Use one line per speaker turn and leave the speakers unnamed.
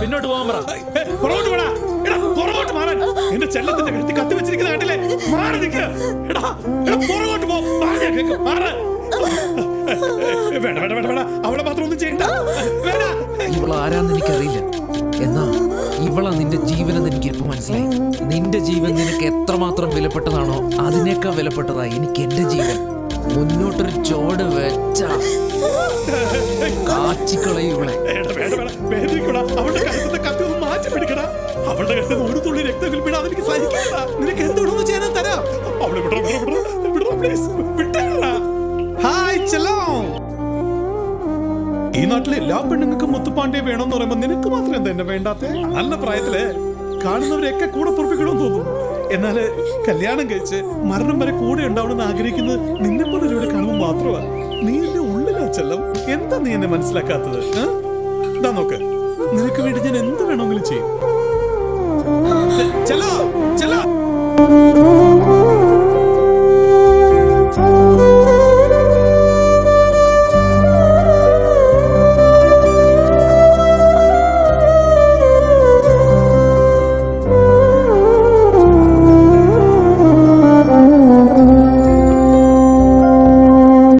പിന്നോട്ട് പോകാൻ പറ
പുറകോട്ട് പോടാ. എടാ, പുറകോട്ട് മാറാൻ. എന്റെ ചെല്ലത്തിന്റെ കഴുത്തി കത്തി വെച്ചിരിക്കുന്ന കണ്ടില്ലേ മാറി നിൽക്ക്. എടാ, എടാ, പുറകോട്ട് പോ. പറഞ്ഞാ കേക്ക്. മാറ്. വേണ്ട വേണ്ട വേണ്ട വേണ്ട അവളെ മാത്രം ഒന്നും ചെയ്യണ്ട വേണ്ട
ഇവൾ ആരാന്ന് എനിക്കറിയില്ല എന്നാ ഇവളാ നിന്റെ ജീവനെന്ന് എനിക്ക് ഇപ്പൊ മനസ്സിലായി നിന്റെ ജീവൻ നിനക്ക് എത്രമാത്രം വിലപ്പെട്ടതാണോ അതിനേക്കാൾ വിലപ്പെട്ടതാ എനിക്ക് എന്റെ ജീവൻ മുന്നോട്ടൊരു ചോട് വെച്ച
മാറ്റി പിടിക്കടാ. ഒരു തുള്ളി നിനക്ക് അവളെ ഈ നാട്ടിലെ എല്ലാ പെണ്ണുങ്ങൾക്കും മുത്തുപ്പാണ്ടിയെ വേണമെന്ന് പറയുമ്പോ നിനക്ക് മാത്രം എന്താ വേണ്ടാത്ത? നല്ല പ്രായത്തിൽ കാണുന്നവരെയൊക്കെ കൂടെ പൊറപ്പിക്കണമെന്ന് തോന്നും എന്നാൽ കല്യാണം കഴിച്ച് മരണം വരെ കൂടെ ഉണ്ടാവണമെന്ന് ആഗ്രഹിക്കുന്നത് നിന്നെ പോലെ ഇവിടെ കാണുമ്പോൾ മാത്രമാണ് നീ എന്റെ ഉള്ളിലാ ചെല്ലം? എന്താ നീ എന്നെ മനസ്സിലാക്കാത്തത്? നോക്ക്. നിനക്ക് വേണ്ടി ഞാൻ എന്ത്